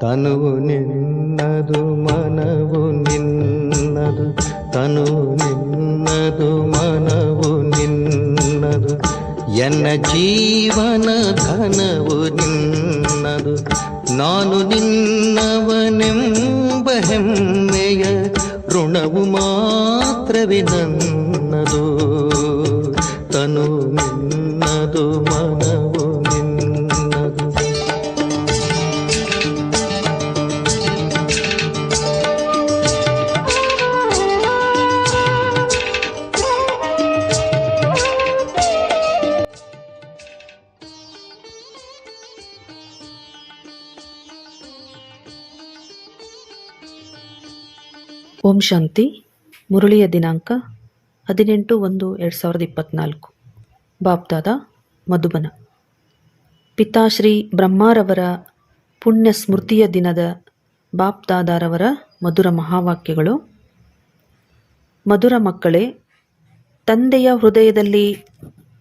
ತನುವು ನಿನ್ನದು, ಮನವು ನಿನ್ನದು. ತನುವು ನಿನ್ನದು, ಮನವು ನಿನ್ನದು. ಎನ್ನ ಜೀವನ ಧನವು ನಿನ್ನದು. ನಾನು ನಿನ್ನವನೆಂಬ ಹೆಮ್ಮೆಯ ಋಣವು ಮಾತ್ರವೇ ನನ್ನದು. ತನು ನಿನ್ನದು, ಮನವು ಓಂ ಶಾಂತಿ, ಮುರಳಿಯ ದಿನಾಂಕ ಹದಿನೆಂಟು ಒಂದು ಎರಡು ಸಾವಿರದ ಇಪ್ಪತ್ನಾಲ್ಕು. ಬಾಪ್ದಾದ ಮಧುಬನ. ಪಿತಾಶ್ರೀ ಬ್ರಹ್ಮಾರವರ ಪುಣ್ಯ ಸ್ಮೃತಿಯ ದಿನದ ಬಾಪ್ದಾದಾರವರ ಮಧುರ ಮಹಾವಾಕ್ಯಗಳು. ಮಧುರ ಮಕ್ಕಳೇ, ತಂದೆಯ ಹೃದಯದಲ್ಲಿ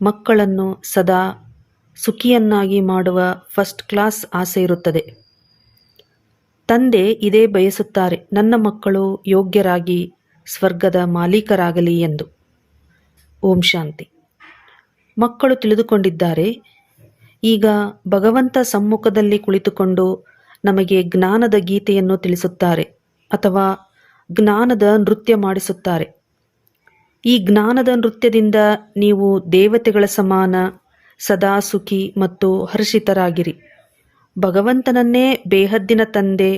ಮಕ್ಕಳನ್ನು ಸದಾ ಸುಖಿಯನ್ನಾಗಿ ಮಾಡುವ ಫಸ್ಟ್ ಕ್ಲಾಸ್ ಆಸೆ ಇರುತ್ತದೆ. ತಂದೆ ಇದೇ ಬಯಸುತ್ತಾರೆ, ನನ್ನ ಮಕ್ಕಳು ಯೋಗ್ಯರಾಗಿ ಸ್ವರ್ಗದ ಮಾಲೀಕರಾಗಲಿ ಎಂದು. ಓಂ ಶಾಂತಿ. ಮಕ್ಕಳು ತಿಳಿದುಕೊಂಡಿದ್ದಾರೆ, ಈಗ ಭಗವಂತ ಸಮ್ಮುಖದಲ್ಲಿ ಕುಳಿತುಕೊಂಡು ನಮಗೆ ಜ್ಞಾನದ ಗೀತೆಯನ್ನು ತಿಳಿಸುತ್ತಾರೆ ಅಥವಾ ಜ್ಞಾನದ ನೃತ್ಯ ಮಾಡಿಸುತ್ತಾರೆ. ಈ ಜ್ಞಾನದ ನೃತ್ಯದಿಂದ ನೀವು ದೇವತೆಗಳ ಸಮಾನ, ಸದಾ ಸುಖಿ ಮತ್ತು ಹರ್ಷಿತರಾಗಿರಿ. ಭಗವಂತನನ್ನೇ ಬೇಹದ್ದಿನ ತಂದೆ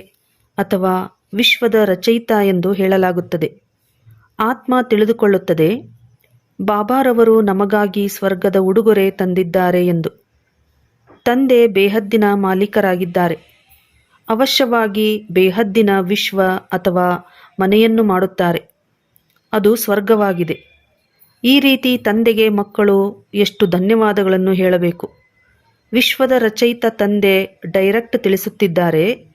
ಅಥವಾ ವಿಶ್ವದ ರಚಯಿತ ಎಂದು ಹೇಳಲಾಗುತ್ತದೆ. ಆತ್ಮ ತಿಳಿದುಕೊಳ್ಳುತ್ತದೆ, ಬಾಬಾರವರು ನಮಗಾಗಿ ಸ್ವರ್ಗದ ಉಡುಗೊರೆ ತಂದಿದ್ದಾರೆ ಎಂದು. ತಂದೆ ಬೇಹದ್ದಿನ ಮಾಲೀಕರಾಗಿದ್ದಾರೆ. ಅವಶ್ಯವಾಗಿ ಬೇಹದ್ದಿನ ವಿಶ್ವ ಅಥವಾ ಮನೆಯನ್ನು ಮಾಡುತ್ತಾರೆ. ಅದು ಸ್ವರ್ಗವಾಗಿದೆ. ಈ ರೀತಿ ತಂದೆಗೆ ಮಕ್ಕಳು ಎಷ್ಟು ಧನ್ಯವಾದಗಳನ್ನು ಹೇಳಬೇಕು. ವಿಶ್ವದ ರಚಯಿತ ತಂದೆ ಡೈರೆಕ್ಟ್ ತಿಳಿಸುತ್ತಿದ್ದಾರೆ.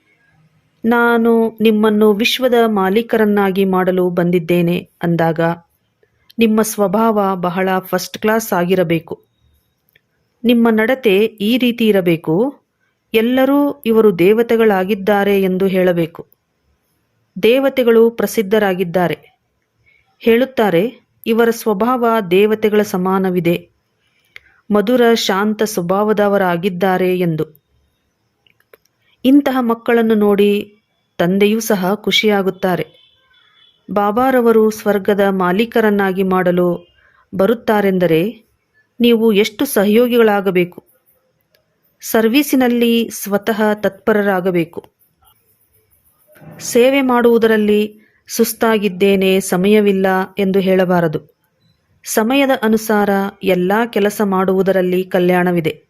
ನಾನು ನಿಮ್ಮನ್ನು ವಿಶ್ವದ ಮಾಲೀಕರನ್ನಾಗಿ ಮಾಡಲು ಬಂದಿದ್ದೇನೆ ಅಂದಾಗ, ನಿಮ್ಮ ಸ್ವಭಾವ ಬಹಳ ಫಸ್ಟ್ ಕ್ಲಾಸ್ ಆಗಿರಬೇಕು. ನಿಮ್ಮ ನಡತೆ ಈ ರೀತಿ ಇರಬೇಕು. ಎಲ್ಲರೂ ಇವರು ದೇವತೆಗಳಾಗಿದ್ದಾರೆ ಎಂದು ಹೇಳಬೇಕು. ದೇವತೆಗಳು ಪ್ರಸಿದ್ಧರಾಗಿದ್ದಾರೆ. ಹೇಳುತ್ತಾರೆ, ಇವರ ಸ್ವಭಾವ ದೇವತೆಗಳ ಸಮಾನವಿದೆ. ಮಧುರ, ಶಾಂತ ಸ್ವಭಾವದವರಾಗಿದ್ದಾರೆ ಎಂದು. ಇಂತಹ ಮಕ್ಕಳನ್ನು ನೋಡಿ ತಂದೆಯೂ ಸಹ ಖುಷಿಯಾಗುತ್ತಾರೆ. ಬಾಬಾರವರು ಸ್ವರ್ಗದ ಮಾಲೀಕರನ್ನಾಗಿ ಮಾಡಲು ಬರುತ್ತಾರೆಂದರೆ ನೀವು ಎಷ್ಟು ಸಹಯೋಗಿಗಳಾಗಬೇಕು? ಸರ್ವೀಸಿನಲ್ಲಿ ಸ್ವತಃ ತತ್ಪರರಾಗಬೇಕು. ಸೇವೆ ಮಾಡುವುದರಲ್ಲಿ ಸುಸ್ತಾಗಿದ್ದೇನೆ ಸಮಯವಿಲ್ಲ ಎಂದು ಹೇಳಬಾರದು. ಸಮಯದ ಅನುಸಾರ ಎಲ್ಲ ಕೆಲಸ ಮಾಡುವುದರಲ್ಲಿ ಕಲ್ಯಾಣವಿದೆ.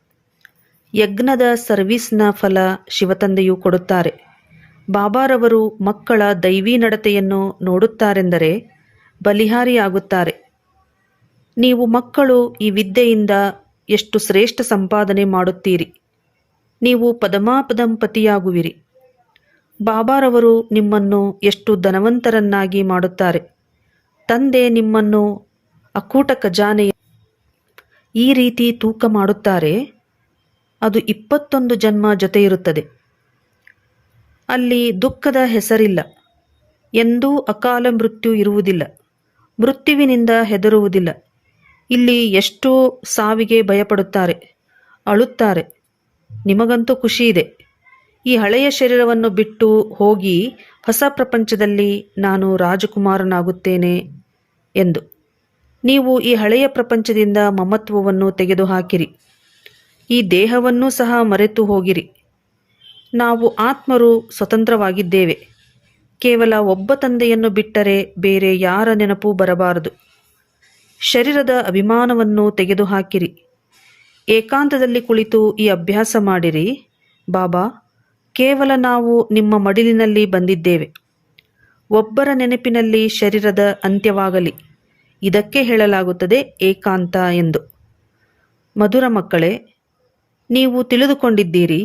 ಯಜ್ಞದ ಸರ್ವೀಸ್ನ ಫಲ ಶಿವತಂದೆಯು ಕೊಡುತ್ತಾರೆ. ಬಾಬಾರವರು ಮಕ್ಕಳ ದೈವಿ ನಡತೆಯನ್ನು ನೋಡುತ್ತಾರೆಂದರೆ ಬಲಿಹಾರಿಯಾಗುತ್ತಾರೆ. ನೀವು ಮಕ್ಕಳು ಈ ವಿದ್ಯೆಯಿಂದ ಎಷ್ಟು ಶ್ರೇಷ್ಠ ಸಂಪಾದನೆ ಮಾಡುತ್ತೀರಿ? ನೀವು ಪದಮಾಪದಂಪತಿಯಾಗುವಿರಿ ಬಾಬಾರವರು ನಿಮ್ಮನ್ನು ಎಷ್ಟು ಧನವಂತರನ್ನಾಗಿ ಮಾಡುತ್ತಾರೆ. ತಂದೆ ನಿಮ್ಮನ್ನು ಅಕೂಟ ಖಜಾನೆಯ ಈ ರೀತಿ ತೂಕ ಮಾಡುತ್ತಾರೆ, ಅದು ಇಪ್ಪತ್ತೊಂದು ಜನ್ಮ ಜೊತೆ ಇರುತ್ತದೆ ಅಲ್ಲಿ ದುಃಖದ ಹೆಸರಿಲ್ಲ, ಎಂದೂ ಅಕಾಲ ಮೃತ್ಯು ಇರುವುದಿಲ್ಲ, ಮೃತ್ಯುವಿನಿಂದ ಹೆದರುವುದಿಲ್ಲ. ಇಲ್ಲಿ ಎಷ್ಟೋ ಸಾವಿಗೆ ಭಯಪಡುತ್ತಾರೆ, ಅಳುತ್ತಾರೆ. ನಿಮಗಂತೂ ಖುಷಿ ಇದೆ ಈ ಹಳೆಯ ಶರೀರವನ್ನು ಬಿಟ್ಟು ಹೋಗಿ ಹೊಸ ಪ್ರಪಂಚದಲ್ಲಿ ನಾನು ರಾಜಕುಮಾರನಾಗುತ್ತೇನೆ ಎಂದು. ನೀವು ಈ ಹಳೆಯ ಪ್ರಪಂಚದಿಂದ ಮಮತ್ವವನ್ನು ತೆಗೆದುಹಾಕಿರಿ. ಈ ದೇಹವನ್ನೂ ಸಹ ಮರೆತು ಹೋಗಿರಿ. ನಾವು ಆತ್ಮರು ಸ್ವತಂತ್ರವಾಗಿದ್ದೇವೆ. ಕೇವಲ ಒಬ್ಬ ತಂದೆಯನ್ನು ಬಿಟ್ಟರೆ ಬೇರೆ ಯಾರ ನೆನಪು ಬರಬಾರದು. ಶರೀರದ ಅಭಿಮಾನವನ್ನು ತೆಗೆದುಹಾಕಿರಿ. ಏಕಾಂತದಲ್ಲಿ ಕುಳಿತು ಈ ಅಭ್ಯಾಸ ಮಾಡಿರಿ. ಬಾಬಾ, ಕೇವಲ ನಾವು ನಿಮ್ಮ ಮಡಿಲಿನಲ್ಲಿ ಬಂದಿದ್ದೇವೆ. ಒಬ್ಬರ ನೆನಪಿನಲ್ಲಿ ಶರೀರದ ಅಂತ್ಯವಾಗಲಿ. ಇದಕ್ಕೆ ಹೇಳಲಾಗುತ್ತದೆ ಏಕಾಂತ ಎಂದು. ಮಧುರ ಮಕ್ಕಳೇ, ನೀವು ತಿಳಿದುಕೊಂಡಿದ್ದೀರಿ,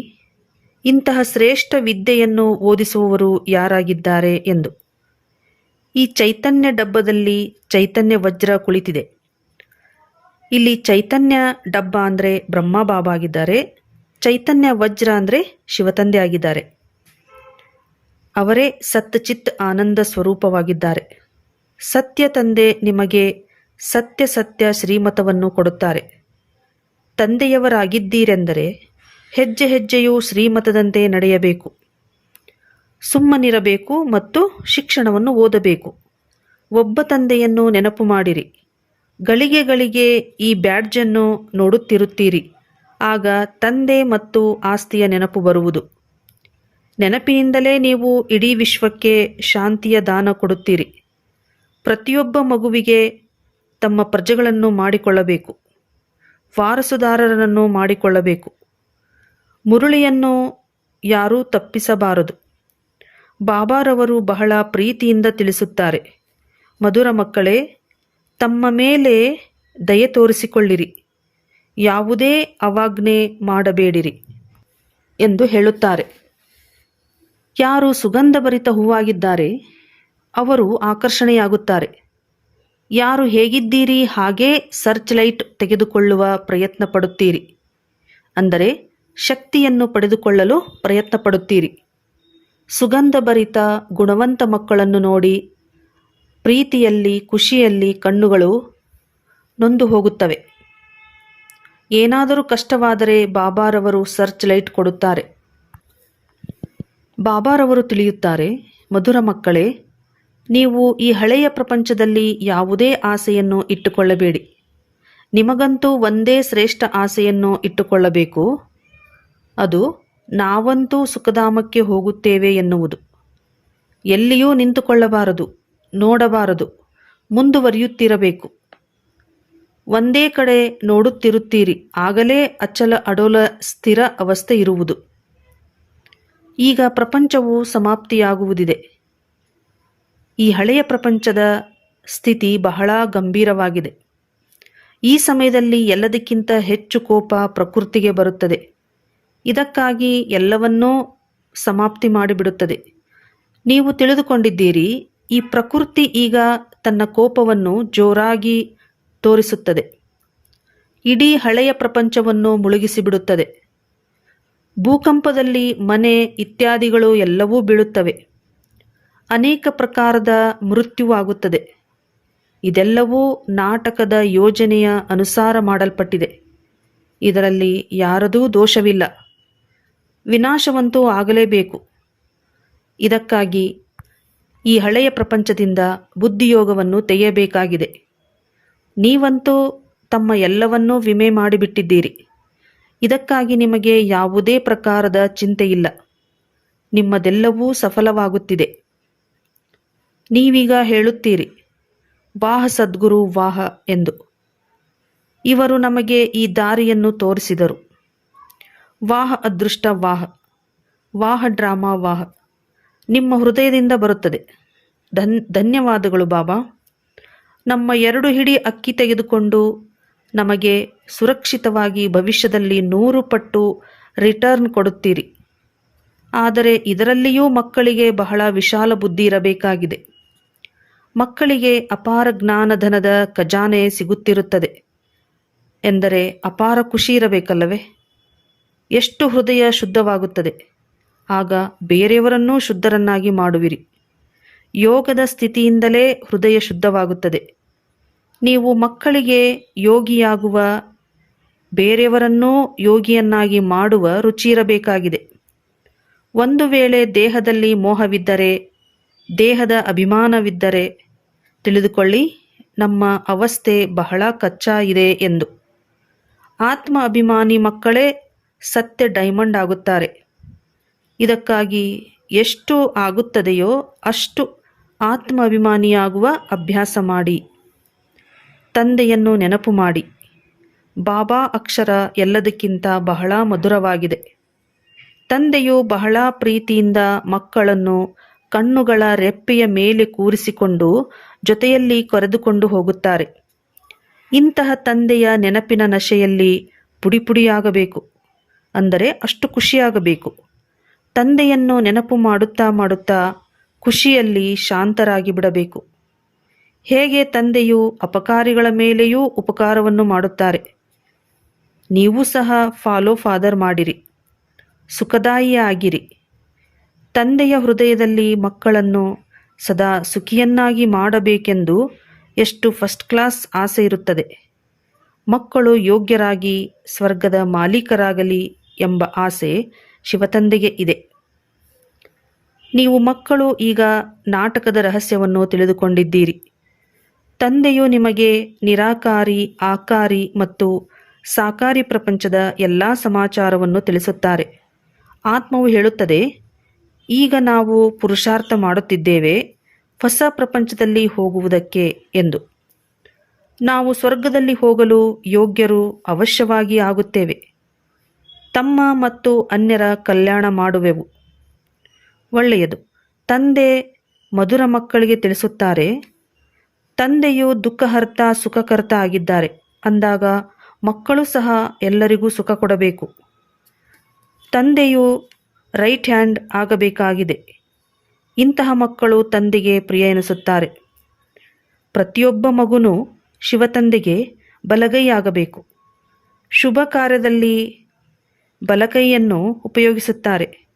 ಇಂತಹ ಶ್ರೇಷ್ಠ ವಿದ್ಯೆಯನ್ನು ಓದಿಸುವವರು ಯಾರಾಗಿದ್ದಾರೆ ಎಂದು. ಈ ಚೈತನ್ಯ ಡಬ್ಬದಲ್ಲಿ ಚೈತನ್ಯ ವಜ್ರ ಕುಳಿತಿದೆ. ಇಲ್ಲಿ ಚೈತನ್ಯ ಡಬ್ಬ ಅಂದರೆ ಬ್ರಹ್ಮ ಬಾಬಾ ಆಗಿದ್ದಾರೆ ಚೈತನ್ಯ ವಜ್ರ ಅಂದರೆ ಶಿವತಂದೆ ಆಗಿದ್ದಾರೆ ಅವರೇ ಸತ್ಚಿತ್ ಆನಂದ ಸ್ವರೂಪವಾಗಿದ್ದಾರೆ. ಸತ್ಯ ತಂದೆ ನಿಮಗೆ ಸತ್ಯ ಸತ್ಯ ಶ್ರೀಮತವನ್ನು ಕೊಡುತ್ತಾರೆ. ತಂದೆಯವರಾಗಿದ್ದೀರೆಂದರೆ ಹೆಜ್ಜೆ ಹೆಜ್ಜೆಯೂ ಶ್ರೀಮತದಂತೆ ನಡೆಯಬೇಕು. ಸುಮ್ಮನಿರಬೇಕು ಮತ್ತು ಶಿಕ್ಷಣವನ್ನು ಓದಬೇಕು. ಒಬ್ಬ ತಂದೆಯನ್ನು ನೆನಪು ಮಾಡಿರಿ. ಗಳಿಗೆ ಗಳಿಗೆ ಈ ಬ್ಯಾಡ್ಜನ್ನು ನೋಡುತ್ತಿರುತ್ತೀರಿ. ಆಗ ತಂದೆ ಮತ್ತು ಆಸ್ತಿಯ ನೆನಪು ಬರುವುದು. ನೆನಪಿನಿಂದಲೇ ನೀವು ಇಡೀ ವಿಶ್ವಕ್ಕೆ ಶಾಂತಿಯ ದಾನ ಕೊಡುತ್ತೀರಿ. ಪ್ರತಿಯೊಬ್ಬ ಮಗುವಿಗೆ ತಮ್ಮ ಪ್ರಜೆಗಳನ್ನು ಮಾಡಿಕೊಳ್ಳಬೇಕು, ವಾರಸುದಾರರನ್ನು ಮಾಡಿಕೊಳ್ಳಬೇಕು. ಮುರುಳಿಯನ್ನು ಯಾರೂ ತಪ್ಪಿಸಬಾರದು. ಬಾಬಾರವರು ಬಹಳ ಪ್ರೀತಿಯಿಂದ ತಿಳಿಸುತ್ತಾರೆ, ಮಧುರ ಮಕ್ಕಳೇ, ತಮ್ಮ ಮೇಲೆ ದಯೆ ತೋರಿಸಿಕೊಳ್ಳಿರಿ, ಯಾವುದೇ ಅವಾಜ್ಞೆ ಮಾಡಬೇಡಿರಿ ಎಂದು ಹೇಳುತ್ತಾರೆ. ಯಾರು ಸುಗಂಧಭರಿತ ಹೂವಾಗಿದ್ದಾರೆ ಅವರು ಆಕರ್ಷಣೆಯಾಗುತ್ತಾರೆ. ಯಾರು ಹೇಗಿದ್ದೀರಿ, ಹಾಗೇ ಸರ್ಚ್ ಲೈಟ್ ತೆಗೆದುಕೊಳ್ಳುವ ಪ್ರಯತ್ನ ಪಡುತ್ತೀರಿ. ಅಂದರೆ ಶಕ್ತಿಯನ್ನು ಪಡೆದುಕೊಳ್ಳಲು ಪ್ರಯತ್ನ ಪಡುತ್ತೀರಿ. ಸುಗಂಧಭರಿತ, ಗುಣವಂತ ಮಕ್ಕಳನ್ನು ನೋಡಿ ಪ್ರೀತಿಯಲ್ಲಿ, ಖುಷಿಯಲ್ಲಿ ಕಣ್ಣುಗಳು ನೊಂದು ಹೋಗುತ್ತವೆ. ಏನಾದರೂ ಕಷ್ಟವಾದರೆ ಬಾಬಾರವರು ಸರ್ಚ್ ಲೈಟ್ ಕೊಡುತ್ತಾರೆ. ಬಾಬಾರವರು ತಿಳಿಯುತ್ತಾರೆ, ಮಧುರ ಮಕ್ಕಳೇ ನೀವು ಈ ಹಳೆಯ ಪ್ರಪಂಚದಲ್ಲಿ ಯಾವುದೇ ಆಸೆಯನ್ನು ಇಟ್ಟುಕೊಳ್ಳಬೇಡಿ. ನಿಮಗಂತೂ ಒಂದೇ ಶ್ರೇಷ್ಠ ಆಸೆಯನ್ನು ಇಟ್ಟುಕೊಳ್ಳಬೇಕು. ಅದು ನಾವಂತೂ ಸುಖಧಾಮಕ್ಕೆ ಹೋಗುತ್ತೇವೆ ಎನ್ನುವುದು. ಎಲ್ಲಿಯೂ ನಿಂತುಕೊಳ್ಳಬಾರದು, ನೋಡಬಾರದು, ಮುಂದುವರಿಯುತ್ತಿರಬೇಕು. ಒಂದೇ ಕಡೆ ನೋಡುತ್ತಿರುತ್ತೀರಿ, ಆಗಲೇ ಅಚಲ ಅಡೋಲ ಸ್ಥಿರ ಅವಸ್ಥೆ ಇರುವುದು. ಈಗ ಪ್ರಪಂಚವು ಸಮಾಪ್ತಿಯಾಗುವುದಿದೆ. ಈ ಹಳೆಯ ಪ್ರಪಂಚದ ಸ್ಥಿತಿ ಬಹಳ ಗಂಭೀರವಾಗಿದೆ. ಈ ಸಮಯದಲ್ಲಿ ಎಲ್ಲದಕ್ಕಿಂತ ಹೆಚ್ಚು ಕೋಪ ಪ್ರಕೃತಿಗೆ ಬರುತ್ತದೆ. ಇದಕ್ಕಾಗಿ ಎಲ್ಲವನ್ನೂ ಸಮಾಪ್ತಿ ಮಾಡಿಬಿಡುತ್ತದೆ. ನೀವು ತಿಳಿದುಕೊಂಡಿದ್ದೀರಿ, ಈ ಪ್ರಕೃತಿ ಈಗ ತನ್ನ ಕೋಪವನ್ನು ಜೋರಾಗಿ ತೋರಿಸುತ್ತದೆ. ಇಡೀ ಹಳೆಯ ಪ್ರಪಂಚವನ್ನು ಮುಳುಗಿಸಿಬಿಡುತ್ತದೆ. ಭೂಕಂಪದಲ್ಲಿ ಮನೆ ಇತ್ಯಾದಿಗಳು ಎಲ್ಲವೂ ಬೀಳುತ್ತವೆ. ಅನೇಕ ಪ್ರಕಾರದ ಮೃತ್ಯುವಾಗುತ್ತದೆ. ಇದೆಲ್ಲವೂ ನಾಟಕದ ಯೋಜನೆಯ ಅನುಸಾರ ಮಾಡಲ್ಪಟ್ಟಿದೆ. ಇದರಲ್ಲಿ ಯಾರದೂ ದೋಷವಿಲ್ಲ. ವಿನಾಶವಂತೂ ಆಗಲೇಬೇಕು. ಇದಕ್ಕಾಗಿ ಈ ಹಳೆಯ ಪ್ರಪಂಚದಿಂದ ಬುದ್ಧಿಯೋಗವನ್ನು ತೆಗೆಯಬೇಕಾಗಿದೆ. ನೀವಂತೂ ತಮ್ಮ ಎಲ್ಲವನ್ನೂ ವಿಮೆ ಮಾಡಿಬಿಟ್ಟಿದ್ದೀರಿ. ಇದಕ್ಕಾಗಿ ನಿಮಗೆ ಯಾವುದೇ ಪ್ರಕಾರದ ಚಿಂತೆಯಿಲ್ಲ. ನಿಮ್ಮದೆಲ್ಲವೂ ಸಫಲವಾಗುತ್ತಿದೆ. ನೀವೀಗ ಹೇಳುತ್ತೀರಿ, ವಾಹ ಸದ್ಗುರು, ವಾಹ ಎಂದು. ಇವರು ನಮಗೆ ಈ ದಾರಿಯನ್ನು ತೋರಿಸಿದರು. ವಾಹ ಅದೃಷ್ಟ, ವಾಹ. ವಾಹ ಡ್ರಾಮಾ, ವಾಹ. ನಿಮ್ಮ ಹೃದಯದಿಂದ ಬರುತ್ತದೆ. ಧನ್, ಧನ್ಯವಾದಗಳು ಬಾಬಾ. ನಮ್ಮ ಎರಡು ಹಿಡಿ ಅಕ್ಕಿ ತೆಗೆದುಕೊಂಡು ನಮಗೆ ಸುರಕ್ಷಿತವಾಗಿ ಭವಿಷ್ಯದಲ್ಲಿ ನೂರು ಪಟ್ಟು ರಿಟರ್ನ್ ಕೊಡುತ್ತೀರಿ. ಆದರೆ ಇದರಲ್ಲಿಯೂ ಮಕ್ಕಳಿಗೆ ಬಹಳ ವಿಶಾಲ ಬುದ್ಧಿ ಇರಬೇಕಾಗಿದೆ. ಮಕ್ಕಳಿಗೆ ಅಪಾರ ಜ್ಞಾನಧನದ ಖಜಾನೆ ಸಿಗುತ್ತಿರುತ್ತದೆ. ಎಂದರೆ ಅಪಾರ ಖುಷಿ ಇರಬೇಕಲ್ಲವೇ? ಎಷ್ಟು ಹೃದಯ ಶುದ್ಧವಾಗುತ್ತದೆ. ಆಗ ಬೇರೆಯವರನ್ನೂ ಶುದ್ಧರನ್ನಾಗಿ ಮಾಡುವಿರಿ. ಯೋಗದ ಸ್ಥಿತಿಯಿಂದಲೇ ಹೃದಯ ಶುದ್ಧವಾಗುತ್ತದೆ. ನೀವು ಮಕ್ಕಳಿಗೆ ಯೋಗಿಯಾಗುವ, ಬೇರೆಯವರನ್ನೂ ಯೋಗಿಯನ್ನಾಗಿ ಮಾಡುವ ರುಚಿ ಇರಬೇಕಾಗಿದೆ. ಒಂದು ವೇಳೆ ದೇಹದಲ್ಲಿ ಮೋಹವಿದ್ದರೆ ದೇಹದ ಅಭಿಮಾನವಿದ್ದರೆ ತಿಳಿದುಕೊಳ್ಳಿ, ನಮ್ಮ ಅವಸ್ಥೆ ಬಹಳ ಕಚ್ಚಾ ಇದೆ ಎಂದು. ಆತ್ಮ ಅಭಿಮಾನಿ ಮಕ್ಕಳೇ ಸತ್ಯ ಡೈಮಂಡ್ ಆಗುತ್ತಾರೆ. ಇದಕ್ಕಾಗಿ ಎಷ್ಟು ಆಗುತ್ತದೆಯೋ ಅಷ್ಟು ಆತ್ಮ ಅಭಿಮಾನಿಯಾಗುವ ಅಭ್ಯಾಸ ಮಾಡಿ. ತಂದೆಯನ್ನು ನೆನಪು ಮಾಡಿ. ಬಾಬಾ ಅಕ್ಷರ ಎಲ್ಲದಕ್ಕಿಂತ ಬಹಳ ಮಧುರವಾಗಿದೆ. ತಂದೆಯು ಬಹಳ ಪ್ರೀತಿಯಿಂದ ಮಕ್ಕಳನ್ನು ಕಣ್ಣುಗಳ ರೆಪ್ಪೆಯ ಮೇಲೆ ಕೂರಿಸಿಕೊಂಡು ಜೊತೆಯಲ್ಲಿ ಕರೆದುಕೊಂಡು ಹೋಗುತ್ತಾರೆ. ಇಂತಹ ತಂದೆಯ ನೆನಪಿನ ನಶೆಯಲ್ಲಿ ಪುಡಿಪುಡಿಯಾಗಬೇಕು. ಅಂದರೆ ಅಷ್ಟು ಖುಷಿಯಾಗಬೇಕು. ತಂದೆಯನ್ನು ನೆನಪು ಮಾಡುತ್ತಾ ಮಾಡುತ್ತಾ ಖುಷಿಯಲ್ಲಿ ಶಾಂತರಾಗಿ ಬಿಡಬೇಕು. ಹೇಗೆ ತಂದೆಯು ಅಪಕಾರಿಗಳ ಮೇಲೆಯೂ ಉಪಕಾರವನ್ನು ಮಾಡುತ್ತಾರೆ. ನೀವು ಸಹ ಫಾಲೋ ಫಾದರ್ ಮಾಡಿರಿ. ಸುಖದಾಯಿಯಾಗಿರಿ. ತಂದೆಯ ಹೃದಯದಲ್ಲಿ ಮಕ್ಕಳನ್ನು ಸದಾ ಸುಖಿಯನ್ನಾಗಿ ಮಾಡಬೇಕೆಂದು ಎಷ್ಟು ಫಸ್ಟ್ ಕ್ಲಾಸ್ ಆಸೆ ಇರುತ್ತದೆ. ಮಕ್ಕಳು ಯೋಗ್ಯರಾಗಿ ಸ್ವರ್ಗದ ಮಾಲೀಕರಾಗಲಿ ಎಂಬ ಆಸೆ ಶಿವತಂದೆಗೆ ಇದೆ. ನೀವು ಮಕ್ಕಳು ಈಗ ನಾಟಕದ ರಹಸ್ಯವನ್ನು ತಿಳಿದುಕೊಂಡಿದ್ದೀರಿ. ತಂದೆಯು ನಿಮಗೆ ನಿರಾಕಾರಿ, ಆಕಾರಿ ಮತ್ತು ಸಾಕಾರಿ ಪ್ರಪಂಚದ ಎಲ್ಲ ಸಮಾಚಾರವನ್ನು ತಿಳಿಸುತ್ತಾರೆ. ಆತ್ಮವು ಹೇಳುತ್ತದೆ ಈಗ ನಾವು ಪುರುಷಾರ್ಥ ಮಾಡುತ್ತಿದ್ದೇವೆ, ಹೊಸ ಪ್ರಪಂಚದಲ್ಲಿ ಹೋಗುವುದಕ್ಕೆ ಎಂದು. ನಾವು ಸ್ವರ್ಗದಲ್ಲಿ ಹೋಗಲು ಯೋಗ್ಯರು ಅವಶ್ಯವಾಗಿ ಆಗುತ್ತೇವೆ. ತಮ್ಮ ಮತ್ತು ಅನ್ಯರ ಕಲ್ಯಾಣ ಮಾಡುವೆವು. ಒಳ್ಳೆಯದು. ತಂದೆ ಮಧುರ ಮಕ್ಕಳಿಗೆ ತಿಳಿಸುತ್ತಾರೆ, ತಂದೆಯು ದುಃಖಹರ್ತ, ಸುಖಕರ್ತ ಆಗಿದ್ದಾರೆ. ಅಂದಾಗ ಮಕ್ಕಳು ಸಹ ಎಲ್ಲರಿಗೂ ಸುಖ ಕೊಡಬೇಕು. ತಂದೆಯು ರೈಟ್ ಹ್ಯಾಂಡ್ ಆಗಬೇಕಾಗಿದೆ. ಇಂತಹ ಮಕ್ಕಳು ತಂದೆಗೆ ಪ್ರಿಯ ಎನಿಸುತ್ತಾರೆ. ಪ್ರತಿಯೊಬ್ಬ ಮಗುನೂ ಶಿವತಂದೆಗೆ ಬಲಗೈ ಆಗಬೇಕು ಶುಭ ಕಾರ್ಯದಲ್ಲಿ ಬಲಕೈಯನ್ನು ಉಪಯೋಗಿಸುತ್ತಾರೆ.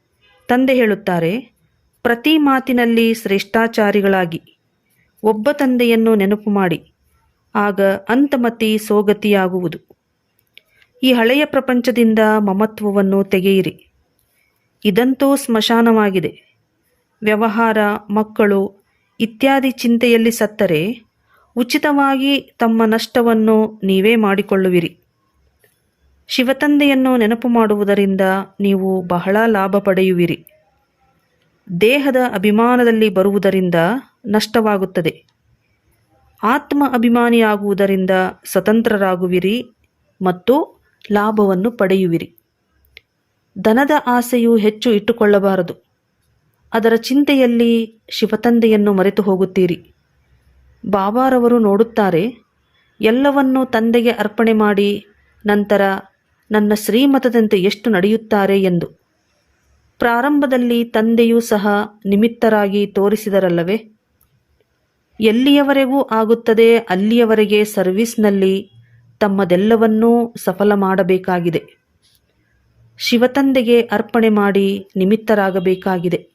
ತಂದೆ ಹೇಳುತ್ತಾರೆ, ಪ್ರತಿ ಮಾತಿನಲ್ಲಿ ಶ್ರೇಷ್ಠಾಚಾರಿಗಳಾಗಿ. ಒಬ್ಬ ತಂದೆಯನ್ನು ನೆನಪು ಮಾಡಿ. ಆಗ ಅಂತಮತಿ ಸೋಗತಿಯಾಗುವುದು. ಈ ಹಳೆಯ ಪ್ರಪಂಚದಿಂದ ಮಮತ್ವವನ್ನು ತೆಗೆಯಿರಿ. ಇದಂತೂ ಸ್ಮಶಾನವಾಗಿದೆ. ವ್ಯವಹಾರ, ಮಕ್ಕಳು ಇತ್ಯಾದಿ ಚಿಂತೆಯಲ್ಲಿ ಸತ್ತರೆ ಉಚಿತವಾಗಿ ತಮ್ಮ ನಷ್ಟವನ್ನು ನೀವೇ ಮಾಡಿಕೊಳ್ಳುವಿರಿ. ಶಿವತಂದೆಯನ್ನು ನೆನಪು ಮಾಡುವುದರಿಂದ ನೀವು ಬಹಳ ಲಾಭ ಪಡೆಯುವಿರಿ. ದೇಹದ ಅಭಿಮಾನದಲ್ಲಿ ಬರುವುದರಿಂದ ನಷ್ಟವಾಗುತ್ತದೆ. ಆತ್ಮ ಅಭಿಮಾನಿಯಾಗುವುದರಿಂದ ಸ್ವತಂತ್ರರಾಗುವಿರಿ ಮತ್ತು ಲಾಭವನ್ನು ಪಡೆಯುವಿರಿ. ಧನದ ಆಸೆಯು ಹೆಚ್ಚು ಇಟ್ಟುಕೊಳ್ಳಬಾರದು. ಅದರ ಚಿಂತೆಯಲ್ಲಿ ಶಿವತಂದೆಯನ್ನು ಮರೆತು ಹೋಗುತ್ತೀರಿ. ಬಾಬಾರವರು ನೋಡುತ್ತಾರೆ, ಎಲ್ಲವನ್ನೂ ತಂದೆಗೆ ಅರ್ಪಣೆ ಮಾಡಿ ನಂತರ ನನ್ನ ಶ್ರೀಮತದಂತೆ ಎಷ್ಟು ನಡೆಯುತ್ತಾರೆ ಎಂದು. ಪ್ರಾರಂಭದಲ್ಲಿ ತಂದೆಯೂ ಸಹ ನಿಮಿತ್ತರಾಗಿ ತೋರಿಸಿದರಲ್ಲವೇ? ಎಲ್ಲಿಯವರೆಗೂ ಆಗುತ್ತದೆ ಅಲ್ಲಿಯವರೆಗೆ ಸರ್ವಿಸ್ನಲ್ಲಿ ತಮ್ಮದೆಲ್ಲವನ್ನೂ ಸಫಲ ಮಾಡಬೇಕಾಗಿದೆ. ಶಿವತಂದೆಗೆ ಅರ್ಪಣೆ ಮಾಡಿ ನಿಮಿತ್ತರಾಗಬೇಕಾಗಿದೆ.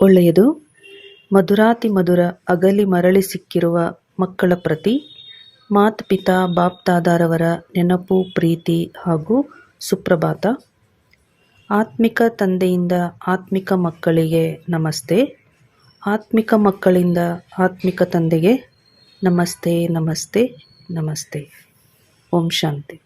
ಒಳ್ಳೆಯದು, ಮಧುರಾತಿ ಮಧುರ ಅಗಲಿ ಮರಳಿ ಸಿಕ್ಕಿರುವ ಮಕ್ಕಳ ಪ್ರತಿ ಮಾತ್ಪಿತಾ ಬಾಪ್ತಾದಾರವರ ನೆನಪು, ಪ್ರೀತಿ ಹಾಗೂ ಸುಪ್ರಭಾತ. ಆತ್ಮಿಕ ತಂದೆಯಿಂದ ಆತ್ಮಿಕ ಮಕ್ಕಳಿಗೆ ನಮಸ್ತೆ. ಆತ್ಮಿಕ ಮಕ್ಕಳಿಂದ ಆತ್ಮಿಕ ತಂದೆಗೆ ನಮಸ್ತೆ ನಮಸ್ತೆ ನಮಸ್ತೆ. ಓಂ ಶಾಂತಿ.